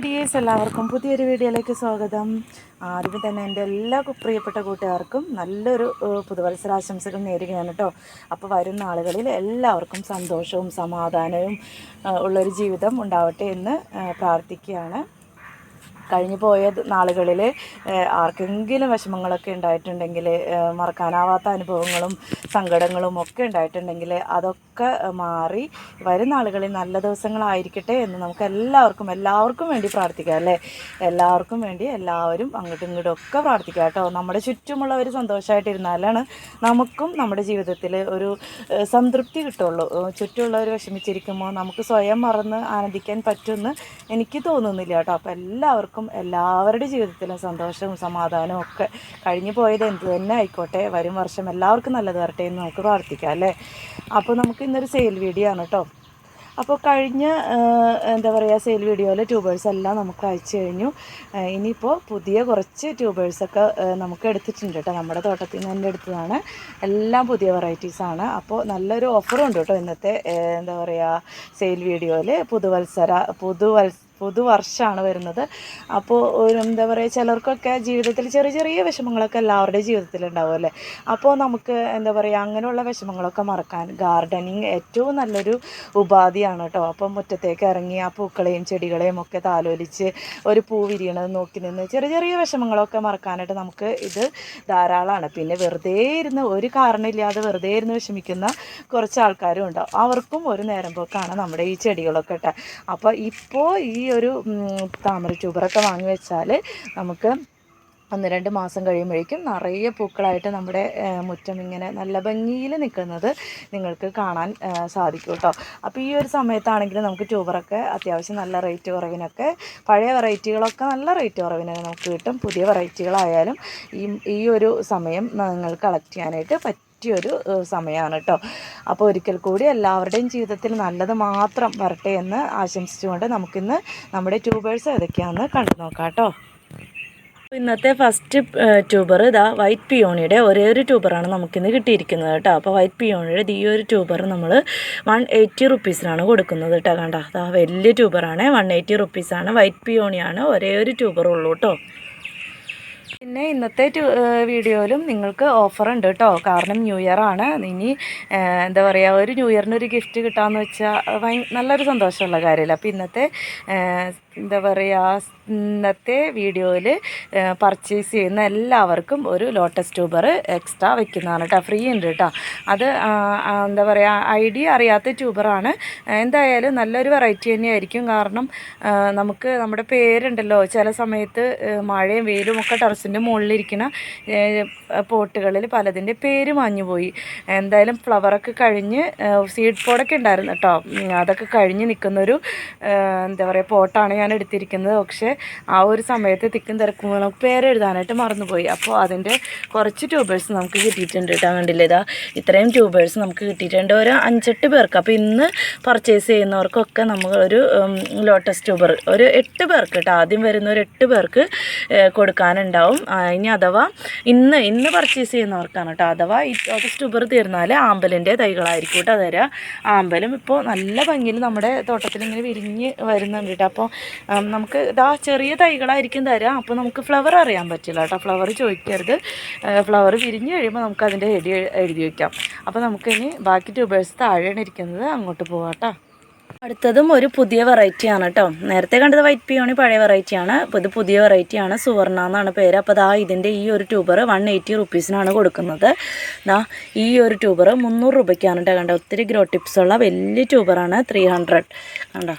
Dears എല്ലാവർക്കും പുതിയൊരു വീഡിയോയിലേക്ക് സ്വാഗതം. ആദ്യമേ തന്നെ എന്റെ എല്ലാ പ്രിയപ്പെട്ട കൂട്ടുകാർക്കും നല്ലൊരു പുതുവത്സരാശംസകൾ നേരുകയാണ് കേട്ടോ. അപ്പോൾ വരുന്ന ആളുകളിൽ എല്ലാവർക്കും സന്തോഷവും സമാധാനവും ഉള്ളൊരു ജീവിതം ഉണ്ടാവട്ടെ എന്ന് പ്രാർത്ഥിക്കുകയാണ്. കഴിഞ്ഞു പോയ നാളുകളിൽ ആർക്കെങ്കിലും വിഷമങ്ങളൊക്കെ ഉണ്ടായിട്ടുണ്ടെങ്കിൽ മറക്കാനാവാത്ത അനുഭവങ്ങളും സങ്കടങ്ങളും ഒക്കെ ഉണ്ടായിട്ടുണ്ടെങ്കിൽ അതൊക്കെ മാറി വരും നാളുകളിൽ നല്ല ദിവസങ്ങളായിരിക്കട്ടെ എന്ന് നമുക്ക് എല്ലാവർക്കും എല്ലാവർക്കും വേണ്ടി പ്രാർത്ഥിക്കാം അല്ലേ? എല്ലാവർക്കും വേണ്ടി എല്ലാവരും അങ്ങോട്ടും ഇങ്ങോട്ടും ഒക്കെ പ്രാർത്ഥിക്കാം കേട്ടോ. നമ്മുടെ ചുറ്റുമുള്ളവർ സന്തോഷമായിട്ടിരുന്നാലാണ് നമുക്കും നമ്മുടെ ജീവിതത്തിൽ ഒരു സംതൃപ്തി കിട്ടുള്ളൂ. ചുറ്റുമുള്ളവർ വിഷമിച്ചിരിക്കുമ്പോൾ നമുക്ക് സ്വയം മറന്ന് ആനന്ദിക്കാൻ പറ്റുമെന്ന് എനിക്ക് തോന്നുന്നില്ല കേട്ടോ. അപ്പോൾ എല്ലാവർക്കും എല്ലാവരുടെ ജീവിതത്തിലും സന്തോഷവും സമാധാനവും ഒക്കെ കഴിഞ്ഞു പോയത് എന്ത് തന്നെ ആയിക്കോട്ടെ. വരും വർഷം എല്ലാവർക്കും നല്ലത് വരട്ടെ എന്ന് നമുക്ക് പ്രാർത്ഥിക്കാം അല്ലേ? അപ്പോൾ നമുക്ക് ഇന്നൊരു സെയിൽ വീഡിയോ ആണ് കേട്ടോ അപ്പോൾ കഴിഞ്ഞ എന്താ പറയുക സെയിൽ വീഡിയോയിൽ ട്യൂബേഴ്സ് എല്ലാം നമുക്ക് അയച്ചു കഴിഞ്ഞു. ഇനിയിപ്പോൾ പുതിയ കുറച്ച് ട്യൂബേഴ്സൊക്കെ നമുക്ക് എടുത്തിട്ടുണ്ട് കേട്ടോ നമ്മുടെ തോട്ടത്തിൽ നിന്ന് തന്നെ എടുത്തതാണ്. എല്ലാം പുതിയ വെറൈറ്റീസാണ് അപ്പോൾ നല്ലൊരു ഓഫറും ഉണ്ട് കേട്ടോ ഇന്നത്തെ എന്താ പറയുക സെയിൽ വീഡിയോയിൽ പുതുവത്സര പുതുവത്സ പുതുവർഷമാണ് വരുന്നത്. അപ്പോൾ ഒരു എന്താ പറയുക ചിലർക്കൊക്കെ ജീവിതത്തിൽ ചെറിയ ചെറിയ വിഷമങ്ങളൊക്കെ എല്ലാവരുടെയും ജീവിതത്തിൽ ഉണ്ടാവും അല്ലേ? അപ്പോൾ നമുക്ക് എന്താ പറയുക അങ്ങനെയുള്ള വിഷമങ്ങളൊക്കെ മറക്കാൻ ഗാർഡനിങ് ഏറ്റവും നല്ലൊരു ഉപാധിയാണ് കേട്ടോ അപ്പം മുറ്റത്തേക്ക് ഇറങ്ങി ആ പൂക്കളെയും ചെടികളെയും ഒക്കെ താലോലിച്ച് ഒരു പൂ വിരിയണത് നോക്കി നിന്ന് ചെറിയ ചെറിയ വിഷമങ്ങളൊക്കെ മറക്കാനായിട്ട് നമുക്ക് ഇത് ധാരാളമാണ് പിന്നെ വെറുതെ ഇരുന്ന് ഒരു കാരണമില്ലാതെ വെറുതെ ഇരുന്ന് വിഷമിക്കുന്ന കുറച്ച് ആൾക്കാരും ഉണ്ടാവും. അവർക്കും ഒരു നേരം പോക്കാണ് നമ്മുടെ ഈ ചെടികളൊക്കെ ഇട്ട അപ്പോൾ ഇപ്പോൾ ഈ ഒരു താമര ചുവറൊക്കെ വാങ്ങി വെച്ചാൽ നമുക്ക് ഒന്ന് രണ്ട് മാസം കഴിയുമ്പോഴേക്കും നിറയെ പൂക്കളായിട്ട് നമ്മുടെ മുറ്റം ഇങ്ങനെ നല്ല ഭംഗിയിൽ നിൽക്കുന്നത് നിങ്ങൾക്ക് കാണാൻ സാധിക്കും കേട്ടോ അപ്പോൾ ഈ ഒരു സമയത്താണെങ്കിൽ നമുക്ക് ട്യൂബറൊക്കെ അത്യാവശ്യം നല്ല റേറ്റ് കുറവിനൊക്കെ പഴയ വെറൈറ്റികളൊക്കെ നല്ല റേറ്റ് കുറവിന് നമുക്ക് കിട്ടും. പുതിയ വെറൈറ്റികളായാലും ഈ ഈ ഒരു സമയം നിങ്ങൾ കളക്ട് ചെയ്യാനായിട്ട് പറ്റും പറ്റിയൊരു സമയമാണ് കേട്ടോ അപ്പോൾ ഒരിക്കൽ കൂടി എല്ലാവരുടെയും ജീവിതത്തിൽ നല്ലത് മാത്രം വരട്ടെ എന്ന് ആശംസിച്ചുകൊണ്ട് നമുക്കിന്ന് നമ്മുടെ ട്യൂബേഴ്സ് ഏതൊക്കെയാണെന്ന് കണ്ടു നോക്കാം കേട്ടോ ഇന്നത്തെ ഫസ്റ്റ് ട്യൂബർ ഇതാ വൈറ്റ് പിയോണിയുടെ ഒരേ ഒരു ട്യൂബറാണ് നമുക്കിന്ന് കിട്ടിയിരിക്കുന്നത് കേട്ടോ അപ്പോൾ വൈറ്റ് പിയോണിയുടെ ഈ ഒരു ട്യൂബർ നമ്മൾ വൺ എയ്റ്റി റുപ്പീസിനാണ് കൊടുക്കുന്നത് കേട്ടോ കണ്ട അതാ വലിയ ട്യൂബറാണ് വൺ എയ്റ്റി റുപ്പീസാണ്. വൈറ്റ് പിയോണിയാണ് ഒരേ ഒരു ട്യൂബർ ഉള്ളൂ കേട്ടോ പിന്നെ ഇന്നത്തെ വീഡിയോയിലും നിങ്ങൾക്ക് ഓഫർ ഉണ്ട് കേട്ടോ. കാരണം ന്യൂ ഇയർ ആണ്. ഇനി എന്താ പറയുക ഒരു ന്യൂ ഇയറിന് ഒരു ഗിഫ്റ്റ് കിട്ടാമെന്ന് വെച്ചാൽ നല്ലൊരു സന്തോഷമുള്ള കാര്യമല്ല. അപ്പോൾ ഇന്നത്തെ എന്താ പറയുക ഇന്നത്തെ വീഡിയോയിൽ പർച്ചേസ് ചെയ്യുന്ന എല്ലാവർക്കും ഒരു ലോട്ടസ് ട്യൂബർ എക്സ്ട്രാ വെക്കുന്നതാണ് കേട്ടോ. ഫ്രീ ഉണ്ട് കേട്ടോ. അത് എന്താ പറയുക ഐഡിയ അറിയാത്ത ട്യൂബറാണ് എന്തായാലും നല്ലൊരു വെറൈറ്റി തന്നെയായിരിക്കും. കാരണം നമുക്ക് നമ്മുടെ പേരുണ്ടല്ലോ. ചില സമയത്ത് മഴയും വെയിലും ഒക്കെ ടെറസിന്റെ മുകളിലിരിക്കുന്ന പോട്ടുകളിൽ പലതിന്റെ പേര് മാഞ്ഞു പോയി. എന്തായാലും ഫ്ലവറൊക്കെ കഴിഞ്ഞ് സീഡ് പോടൊക്കെ ഉണ്ടായിരുന്നു കേട്ടോ അതൊക്കെ കഴിഞ്ഞ് നിൽക്കുന്നൊരു എന്താ പറയുക പോട്ടാണ് ഞാൻ എടുത്തിരിക്കുന്നത്. പക്ഷേ ആ ഒരു സമയത്ത് തിക്കും തിരക്കും നമുക്ക് പേരെഴുതാനായിട്ട് മറന്നുപോയി. അപ്പോൾ അതിന്റെ കുറച്ച് ട്യൂബേഴ്സ് നമുക്ക് കിട്ടിയിട്ടുണ്ട് കേട്ടോ കണ്ടില്ലേ ഇതാ? ഇത്രയും ട്യൂബേഴ്സ് നമുക്ക് കിട്ടിയിട്ടുണ്ട്. ഒരു അഞ്ചെട്ട് പേർക്ക്. അപ്പോൾ ഇന്ന് പർച്ചേസ് ചെയ്യുന്നവർക്കൊക്കെ നമ്മൾ ഒരു ലോട്ടസ് ട്യൂബർ ഒരു എട്ട് പേർക്ക് കേട്ടോ ആദ്യം വരുന്ന ഒരു എട്ട് പേർക്ക് കൊടുക്കാനുണ്ടാവും. ആ, ഇനി അഥവാ ഇന്ന് ഇന്ന് പർച്ചേസ് ചെയ്യുന്നവർക്കാണ് കേട്ടോ. അഥവാ ലോട്ടസ് ട്യൂബർ തീർന്നാൽ ആമ്പലിന്റെ തൈകളായിരിക്കും കേട്ടോ തരാം ആമ്പലും ഇപ്പോൾ നല്ല ഭംഗിയിൽ നമ്മുടെ തോട്ടത്തിൽ ഇങ്ങനെ വിരിഞ്ഞ് വരുന്നുണ്ട് കേട്ടോ. അപ്പോൾ നമുക്ക് ഇതാ ചെറിയ തൈകളായിരിക്കും തരാം അപ്പോൾ നമുക്ക് ഫ്ലവർ അറിയാൻ പറ്റില്ല കേട്ടോ. ഫ്ലവർ ചോദിക്കരുത്. ഫ്ലവർ വിരിഞ്ഞ് കഴിയുമ്പോൾ നമുക്ക് അതിന്റെ എഴുതി എഴുതി വയ്ക്കാം അപ്പോൾ നമുക്കിനി ബാക്കി ട്യൂബേഴ്സ് താഴെയാണ് ഇരിക്കുന്നത്. അങ്ങോട്ട് പോവാം കേട്ടോ. അടുത്തതും ഒരു പുതിയ വെറൈറ്റിയാണ് കേട്ടോ നേരത്തെ കണ്ടത് വൈറ്റ് പിയോണി പഴയ വെറൈറ്റിയാണ് അപ്പോൾ ഇത് പുതിയ വെറൈറ്റിയാണ് സുവർണ എന്നാണ് പേര്. അപ്പോൾ ദാ ഇതിന്റെ ഈ ഒരു ട്യൂബർ വൺ എയ്റ്റി റുപ്പീസിനാണ് കൊടുക്കുന്നത്. ദാ ഈ ഒരു ട്യൂബർ മുന്നൂറ് രൂപയ്ക്കാണ് കേട്ടോ കണ്ടോ ഒത്തിരി ഗ്രോ ടിപ്സ് ഉള്ള വലിയ ട്യൂബറാണ് ത്രീ ഹൺഡ്രഡ് കണ്ടോ?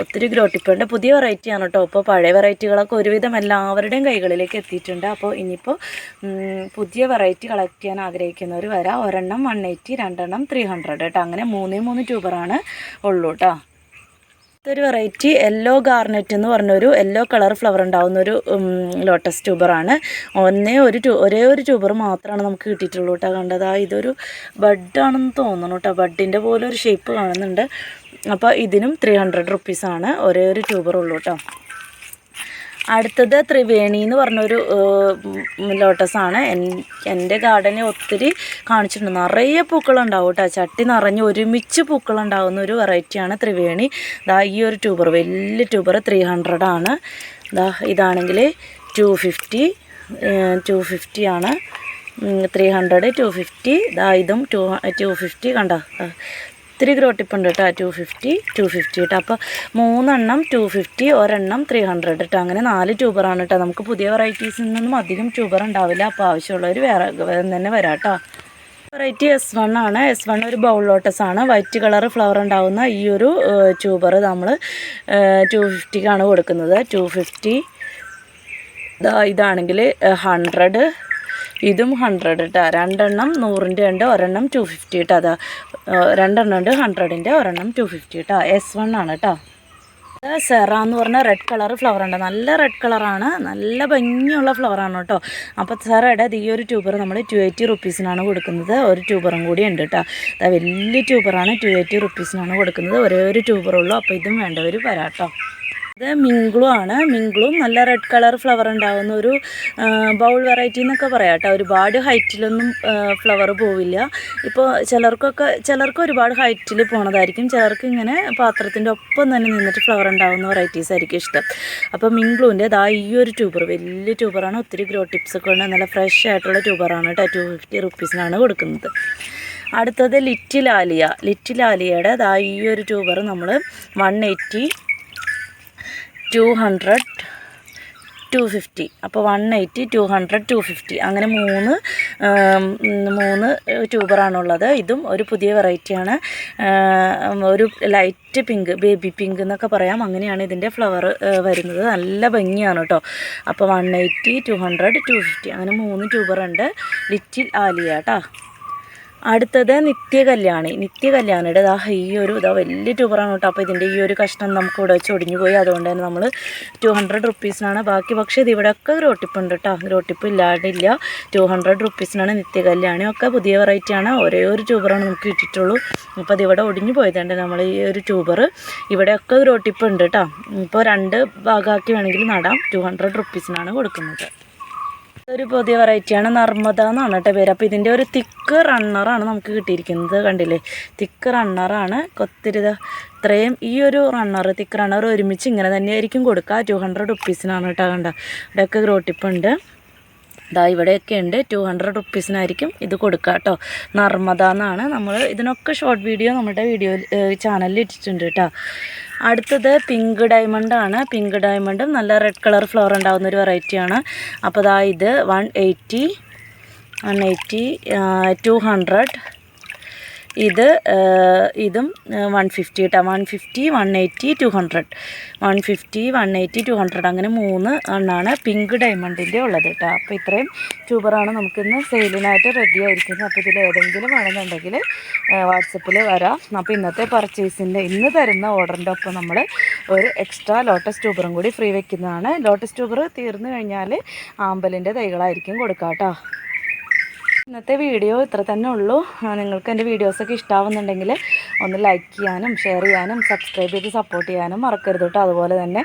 ഒത്തിരി ഗ്രോട്ടിപ്പുണ്ട് പുതിയ വെറൈറ്റിയാണ് കേട്ടോ. ഇപ്പോൾ പഴയ വെറൈറ്റികളൊക്കെ ഒരുവിധം എല്ലാവരുടെയും കൈകളിലേക്ക് എത്തിയിട്ടുണ്ട്. അപ്പോൾ ഇനിയിപ്പോൾ പുതിയ വെറൈറ്റി കളക്ട് ചെയ്യാൻ ആഗ്രഹിക്കുന്നവർ വരാം. ഒരെണ്ണം വൺ എയ്റ്റി രണ്ടെണ്ണം ത്രീ ഹൺഡ്രഡ് കേട്ടോ. അങ്ങനെ മൂന്നേ മൂന്ന് ട്യൂബറാണ് ഉള്ളൂ കേട്ടോ. ഒരു വെറൈറ്റി യെല്ലോ ഗാർനെറ്റ് എന്ന് പറഞ്ഞൊരു യെല്ലോ കളർ ഫ്ലവർ ഉണ്ടാവുന്ന ഒരു ലോട്ടസ് ട്യൂബറാണ്. ഒന്നേ ഒരു ട്യൂ ഒരേ ഒരു ട്യൂബർ മാത്രമാണ് നമുക്ക് കിട്ടിയിട്ടുള്ളൂ കേട്ടോ കണ്ടത് ആ ഇതൊരു ബഡാണെന്ന് തോന്നുന്നു കേട്ടോ ബഡിന്റെ പോലെ ഒരു ഷേപ്പ് കാണുന്നുണ്ട്. അപ്പോൾ ഇതിനും ത്രീ ഹൺഡ്രഡ് റുപ്പീസാണ് ഒരേ ഒരു ട്യൂബർ ഉള്ളൂ കേട്ടോ അടുത്തത് ത്രിവേണി എന്ന് പറഞ്ഞൊരു ലോട്ടസാണ്. എന്റെ ഗാർഡനിൽ ഒത്തിരി കാണിച്ചിട്ടുണ്ട്. നിറയെ പൂക്കളുണ്ടാവും കേട്ടോ. ചട്ടി നിറഞ്ഞ് ഒരുമിച്ച് പൂക്കളുണ്ടാവുന്ന ഒരു വെറൈറ്റിയാണ് ത്രിവേണി. ദാ ഈ ഒരു ട്യൂബർ വലിയ ട്യൂബർ ത്രീ ഹൺഡ്രഡ് ആണ് ദാ ഇതാണെങ്കിൽ ടു ഫിഫ്റ്റി ടു ഫിഫ്റ്റി ആണ്. Three hundred two fifty. ഇതാ ഇതും ടു ടു ഫിഫ്റ്റി കണ്ടോ? ദാ ഇത്തിരി ഗ്രോട്ടിപ്പുണ്ട് കേട്ടോ ടു ഫിഫ്റ്റി ടു ഫിഫ്റ്റി കേട്ടോ അപ്പോൾ മൂന്നെണ്ണം ടു ഫിഫ്റ്റി ഒരെണ്ണം ത്രീ ഹൺഡ്രഡ് കേട്ടോ അങ്ങനെ നാല് ട്യൂബറാണ് കേട്ടോ നമുക്ക് പുതിയ വെറൈറ്റീസിൽ നിന്നും അധികം ട്യൂബർ ഉണ്ടാവില്ല. അപ്പോൾ ആവശ്യമുള്ളവർ വേറെ തന്നെ വരാം കേട്ടോ വെറൈറ്റി എസ് വൺ ആണ്. എസ് വൺ ഒരു ബൗൾ ലോട്ടസ് ആണ്. വൈറ്റ് കളർ ഫ്ലവർ ഉണ്ടാവുന്ന ഈ ഒരു ട്യൂബർ നമ്മൾ ടു ഫിഫ്റ്റിക്കാണ് കൊടുക്കുന്നത്. ടു ഫിഫ്റ്റി ഇതാണെങ്കിൽ ഹൺഡ്രഡ് ഇതും ഹൺഡ്രഡ് കേട്ടോ രണ്ടെണ്ണം നൂറിന്റെ ഉണ്ട് ഒരെണ്ണം ടു ഫിഫ്റ്റി കേട്ടോ അതാ രണ്ടെണ്ണം ഉണ്ട് ഹൺഡ്രഡിന്റെ ഒരെണ്ണം ടു ഫിഫ്റ്റി കേട്ടോ എസ് വൺ ആണ് കേട്ടോ സെറ എന്ന് പറഞ്ഞ റെഡ് കളർ ഫ്ലവർ ഉണ്ട്. നല്ല റെഡ് കളറാണ് നല്ല ഭംഗിയുള്ള ഫ്ലവറാണ് കേട്ടോ അപ്പോൾ സെറയുടെ ഈ ഒരു ട്യൂബർ നമ്മൾ ടു എയ്റ്റി റുപ്പീസിനാണ് കൊടുക്കുന്നത്. ഒരു ട്യൂബറും കൂടി ഉണ്ട് കേട്ടോ വലിയ ട്യൂബറാണ് ടു എയ്റ്റി റുപ്പീസിനാണ് കൊടുക്കുന്നത്. ഒരേ ഒരു ട്യൂബറുള്ളൂ അപ്പോൾ ഇതും വേണ്ടവർ വരാം കേട്ടോ ഇത് മിങ്ക്ളും ആണ്. മിങ്ക്ളും നല്ല റെഡ് കളർ ഫ്ലവർ ഉണ്ടാകുന്ന ഒരു ബൗൾ വെറൈറ്റി എന്നൊക്കെ പറയാം കേട്ടോ. ഒരുപാട് ഹൈറ്റിലൊന്നും ഫ്ലവർ പോവില്ല. ഇപ്പോൾ ചിലർക്കൊക്കെ ചിലർക്ക് ഒരുപാട് ഹൈറ്റിൽ പോണതായിരിക്കും. ചിലർക്ക് ഇങ്ങനെ പാത്രത്തിന്റെ ഒപ്പം തന്നെ നിന്നിട്ട് ഫ്ലവർ ഉണ്ടാകുന്ന വെറൈറ്റീസ് ആയിരിക്കും ഇഷ്ടം. അപ്പോൾ മിങ്ക്ളുവിന്റെ ദാ ഈ ഒരു ട്യൂബർ വലിയ ട്യൂബറാണ് ഒത്തിരി ഗ്രോ ടിപ്സ് ഒക്കെ ഉണ്ട്. നല്ല ഫ്രഷ് ആയിട്ടുള്ള ട്യൂബറാണ് കേട്ടോ. ടു ഫിഫ്റ്റി റുപ്പീസിനാണ് കൊടുക്കുന്നത്. അടുത്തത് ലിറ്റിൽ ആലിയയുടെ ദാ ഈ ഒരു ട്യൂബർ നമ്മൾ one eighty two hundred two fifty അപ്പോൾ one eighty two hundred two fifty അങ്ങനെ മൂന്ന് മൂന്ന് ട്യൂബറാണുള്ളത് ഇതും ഒരു പുതിയ വെറൈറ്റിയാണ് ഒരു ലൈറ്റ് പിങ്ക് ബേബി പിങ്ക് എന്നൊക്കെ പറയാം. അങ്ങനെയാണ് ഇതിന്റെ ഫ്ലവർ വരുന്നത്. നല്ല ഭംഗിയാണ് കേട്ടോ അപ്പോൾ one eighty two hundred two fifty അങ്ങനെ മൂന്ന് ട്യൂബറുണ്ട് ലിറ്റിൽ ആലിയ കേട്ടോ അടുത്തത് നിത്യകല്യാണി. കല്യാണി നിത്യ കല്യാണിയുടെ ഇതാ ഈ ഒരു ഇതാ വലിയ ട്യൂബറാണ് കേട്ടോ. അപ്പോൾ ഇതിന്റെ ഈ ഒരു കഷ്ണം നമുക്ക് ഇവിടെ വെച്ച് ഒടിഞ്ഞു പോയി. അതുകൊണ്ട് തന്നെ നമ്മൾ ടു ഹൺഡ്രഡ് റുപ്പീസിനാണ് ബാക്കി പക്ഷേ ഇത് ഇവിടെയൊക്കെ ഗ്രോട്ടിപ്പുണ്ട് കേട്ടോ. ഗ്രോട്ടിപ്പ് ഇല്ലാണ്ടില്ല ടു ഹൺഡ്രഡ് റുപ്പീസിനാണ് നിത്യ കല്യാണി ഒക്കെ പുതിയ വെറൈറ്റിയാണ് ഒരേ ഒരു ട്യൂബറാണ് നമുക്ക് കിട്ടിയിട്ടുള്ളൂ. അപ്പോൾ അതിവിടെ ഒടിഞ്ഞു പോയതുണ്ട് നമ്മൾ ഈ ഒരു ട്യൂബർ ഇവിടെയൊക്കെ ഗ്രോട്ടിപ്പ് ഉണ്ട് കേട്ടോ. ഇപ്പോൾ രണ്ട് ഭാഗമാക്കി വേണമെങ്കിൽ നടാം. ടു ഹൺഡ്രഡ് റുപ്പീസിനാണ് കൊടുക്കുന്നത്. ഒരു പുതിയ വെറൈറ്റിയാണ് നർമ്മദ എന്നാണ് കേട്ടോ പേര്. അപ്പോൾ ഇതിന്റെ ഒരു തിക്ക് റണ്ണറാണ് നമുക്ക് കിട്ടിയിരിക്കുന്നത്. കണ്ടില്ലേ? തിക്ക് റണ്ണറാണ് കൊത്തിരിത ഇത്രയും ഈ ഒരു റണ്ണർ തിക്ക് റണ്ണർ ഒരുമിച്ച് ഇങ്ങനെ തന്നെയായിരിക്കും കൊടുക്കുക. ടു ഹൺഡ്രഡ് റുപ്പീസിനാണ് കേട്ടോ കണ്ട? ഇവിടെയൊക്കെ ഗ്രോട്ടിപ്പുണ്ട് ഇതാ ഇവിടെയൊക്കെ ഉണ്ട്. ടു ഹൺഡ്രഡ് റുപ്പീസിനായിരിക്കും ഇത് കൊടുക്കുക കേട്ടോ നർമ്മദ എന്നാണ് നമ്മൾ ഇതിനൊക്കെ ഷോർട്ട് വീഡിയോ നമ്മുടെ വീഡിയോ ചാനലിൽ ഇട്ടിട്ടുണ്ട് കേട്ടോ അടുത്തത് പിങ്ക് ഡയമണ്ട് ആണ്. പിങ്ക് ഡയമണ്ടും നല്ല റെഡ് കളർ ഫ്ലവർ ഉണ്ടാകുന്ന ഒരു വെറൈറ്റിയാണ് അപ്പോൾ ഇതാ ഇത് one eighty one eighty two hundred ഇത് ഇതും വൺ ഫിഫ്റ്റി കേട്ടോ one fifty one eighty two hundred one fifty one eighty two hundred അങ്ങനെ മൂന്ന് എണ്ണാണ് പിങ്ക് ഡയമണ്ടിന്റെ ഉള്ളത് കേട്ടോ അപ്പോൾ ഇത്രയും ട്യൂബറാണ് നമുക്കിന്ന് സെയിലിനായിട്ട് റെഡി ആയിരിക്കുന്നത്. അപ്പോൾ ഇതിൽ ഏതെങ്കിലും വേണമെന്നുണ്ടെങ്കിൽ വാട്സപ്പിൽ വരാം. അപ്പോൾ ഇന്നത്തെ പർച്ചേസിന്റെ ഇന്ന് തരുന്ന ഓർഡറിന്റെ ഒപ്പം നമ്മൾ ഒരു എക്സ്ട്രാ ലോട്ടസ് ട്യൂബറും കൂടി ഫ്രീ വെക്കുന്നതാണ്. ലോട്ടസ് ട്യൂബർ തീർന്നു കഴിഞ്ഞാൽ ആമ്പലിന്റെ തൈകളായിരിക്കും കൊടുക്കാം കേട്ടോ ഇന്നത്തെ വീഡിയോ ഇത്ര തന്നെ ഉള്ളൂ. നിങ്ങൾക്ക് എന്റെ വീഡിയോസൊക്കെ ഇഷ്ടമാവുന്നുണ്ടെങ്കിൽ ഒന്ന് ലൈക്ക് ചെയ്യാനും ഷെയർ ചെയ്യാനും സബ്സ്ക്രൈബ് ചെയ്ത് സപ്പോർട്ട് ചെയ്യാനും മറക്കരുത് കേട്ടോ. അതുപോലെ തന്നെ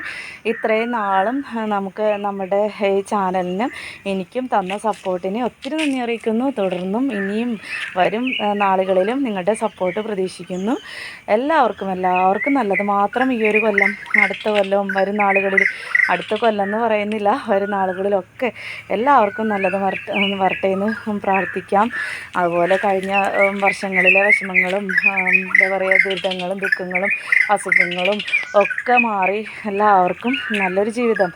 ഇത്രയും നാളും നമുക്ക് നമ്മുടെ ഈ ചാനലിന് എനിക്കും തന്ന സപ്പോർട്ടിനെ ഒത്തിരി നന്ദി അറിയിക്കുന്നു. തുടർന്നും ഇനിയും വരും നാളുകളിലും നിങ്ങളുടെ സപ്പോർട്ട് പ്രതീക്ഷിക്കുന്നു. എല്ലാവർക്കും എല്ലാവർക്കും നല്ലത് മാത്രം ഈ ഒരു കൊല്ലം അടുത്ത കൊല്ലം വരും നാളുകളിൽ അടുത്ത കൊല്ലം എന്ന് പറയുന്നില്ല വരും നാളുകളിലൊക്കെ എല്ലാവർക്കും നല്ലത് വരട്ടെ എന്ന് പ്രാർത്ഥിക്കാം. അതുപോലെ കഴിഞ്ഞ വർഷങ്ങളിലെ വിഷമങ്ങളും എന്താ പറയുക ദുരിതങ്ങളും ദുഃഖങ്ങളും അസുഖങ്ങളും ഒക്കെ മാറി എല്ലാവർക്കും നല്ലൊരു ജീവിതം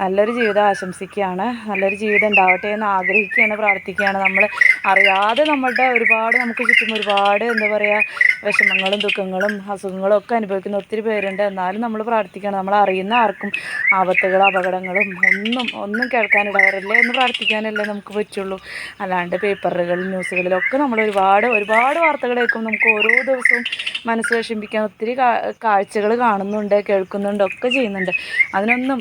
നല്ലൊരു ജീവിതം ആശംസിക്കുകയാണ്. നല്ലൊരു ജീവിതം ഉണ്ടാവട്ടെ എന്ന് ആഗ്രഹിക്കുകയാണ് പ്രാർത്ഥിക്കുകയാണ്. നമ്മൾ അറിയാതെ നമ്മളുടെ ഒരുപാട് നമുക്ക് ചുറ്റും ഒരുപാട് എന്താ പറയുക വിഷമങ്ങളും ദുഃഖങ്ങളും അസുഖങ്ങളും ഒക്കെ അനുഭവിക്കുന്ന ഒത്തിരി പേരുണ്ട്. എന്നാലും നമ്മൾ പ്രാർത്ഥിക്കണം. നമ്മൾ അറിയുന്ന ആർക്കും ആപത്തുകളും അപകടങ്ങളും ഒന്നും ഒന്നും കേൾക്കാനിടവരല്ലേ എന്ന് പ്രാർത്ഥിക്കാനല്ലേ നമുക്ക് പറ്റുള്ളൂ. അല്ലാണ്ട് പേപ്പറുകൾ ന്യൂസുകളിലൊക്കെ നമ്മൾ ഒരുപാട് ഒരുപാട് വാർത്തകൾ കേൾക്കും. നമുക്ക് ഓരോ ദിവസവും മനസ്സ് വിഷമിപ്പിക്കാൻ ഒത്തിരി കാഴ്ചകൾ കാണുന്നുണ്ട് കേൾക്കുന്നുണ്ട് ഒക്കെ ചെയ്യുന്നുണ്ട്. അതിനൊന്നും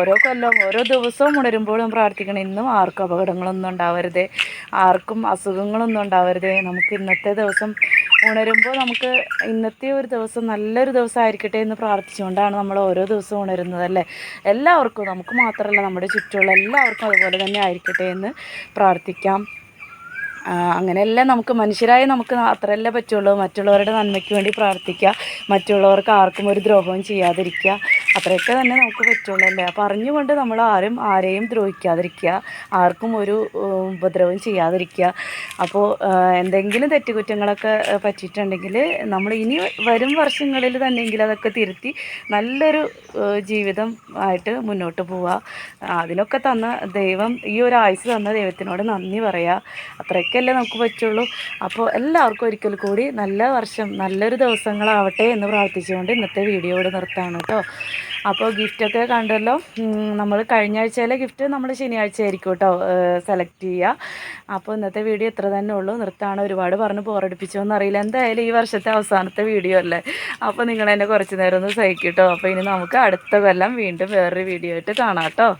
ഓരോ കൊല്ലവും ഓരോ ദിവസവും ഉണരുമ്പോഴും പ്രാർത്ഥിക്കണം. ഇന്നും ആർക്കും അപകടങ്ങളൊന്നും ഉണ്ടാവരുതേ. ആർക്കും അസുഖങ്ങളൊന്നും ഉണ്ടാവരുതേ. നമുക്ക് ഇന്നത്തെ ദിവസം ഉണരുമ്പോൾ നമുക്ക് ഇന്നത്തെ ഒരു ദിവസം നല്ലൊരു ദിവസം ആയിരിക്കട്ടെ എന്ന് പ്രാർത്ഥിച്ചുകൊണ്ടാണ് നമ്മൾ ഓരോ ദിവസവും ഉണരുന്നത് അല്ലേ? എല്ലാവർക്കും നമുക്ക് മാത്രമല്ല നമ്മുടെ ചുറ്റുമുള്ള എല്ലാവർക്കും അതുപോലെ തന്നെ ആയിരിക്കട്ടെ എന്ന് പ്രാർത്ഥിക്കാം. അങ്ങനെയല്ല നമുക്ക് മനുഷ്യരായി നമുക്ക് അത്രയല്ലേ പറ്റുള്ളൂ. മറ്റുള്ളവരുടെ നന്മയ്ക്ക് വേണ്ടി പ്രാർത്ഥിക്കുക. മറ്റുള്ളവർക്ക് ആർക്കും ഒരു ദ്രോഹവും ചെയ്യാതിരിക്കുക. അത്രയൊക്കെ തന്നെ നമുക്ക് പറ്റുള്ളൂ അല്ലേ? അപ്പോൾ അറിഞ്ഞുകൊണ്ട് നമ്മൾ ആരും ആരെയും ദ്രോഹിക്കാതിരിക്കുക. ആർക്കും ഒരു ഉപദ്രവം ചെയ്യാതിരിക്കുക. അപ്പോൾ എന്തെങ്കിലും തെറ്റുകുറ്റങ്ങളൊക്കെ പറ്റിയിട്ടുണ്ടെങ്കിൽ നമ്മൾ ഇനി വരും വർഷങ്ങളിൽ തന്നെയെങ്കിൽ അതൊക്കെ തിരുത്തി നല്ലൊരു ജീവിതം ആയിട്ട് മുന്നോട്ട് പോവുക. അതിനൊക്കെ തന്ന ദൈവം ഈ ഒരു ആയുസ് തന്ന ദൈവത്തിനോട് നന്ദി പറയുക അത്രയ്ക്കല്ലേ നമുക്ക് പറ്റുള്ളൂ. അപ്പോൾ എല്ലാവർക്കും ഒരിക്കൽ കൂടി നല്ല വർഷം നല്ലൊരു ദിവസങ്ങളാവട്ടെ എന്ന് പ്രാർത്ഥിച്ചുകൊണ്ട് ഇന്നത്തെ വീഡിയോ ഇവിടെ നിർത്താണ് കേട്ടോ അപ്പോൾ ഗിഫ്റ്റൊക്കെ കണ്ടല്ലോ. നമ്മൾ കഴിഞ്ഞ ആഴ്ചയിലെ ഗിഫ്റ്റ് നമ്മൾ ശനിയാഴ്ച ആയിരിക്കും കേട്ടോ സെലക്ട് ചെയ്യുക അപ്പോൾ ഇന്നത്തെ വീഡിയോ ഇത്ര തന്നെ ഉള്ളൂ. നിർത്താണ് ഒരുപാട് പറഞ്ഞ് ബോറടിപ്പിച്ചോന്ന് അറിയില്ല. എന്തായാലും ഈ വർഷത്തെ അവസാനത്തെ വീഡിയോ അല്ലേ? അപ്പോൾ നിങ്ങൾ എന്നെ കുറച്ച് നേരം ഒന്ന് സഹിക്കും കേട്ടോ അപ്പോൾ ഇനി നമുക്ക് അടുത്ത കൊല്ലം വീണ്ടും വേറൊരു വീഡിയോ ആയിട്ട് കാണാം കേട്ടോ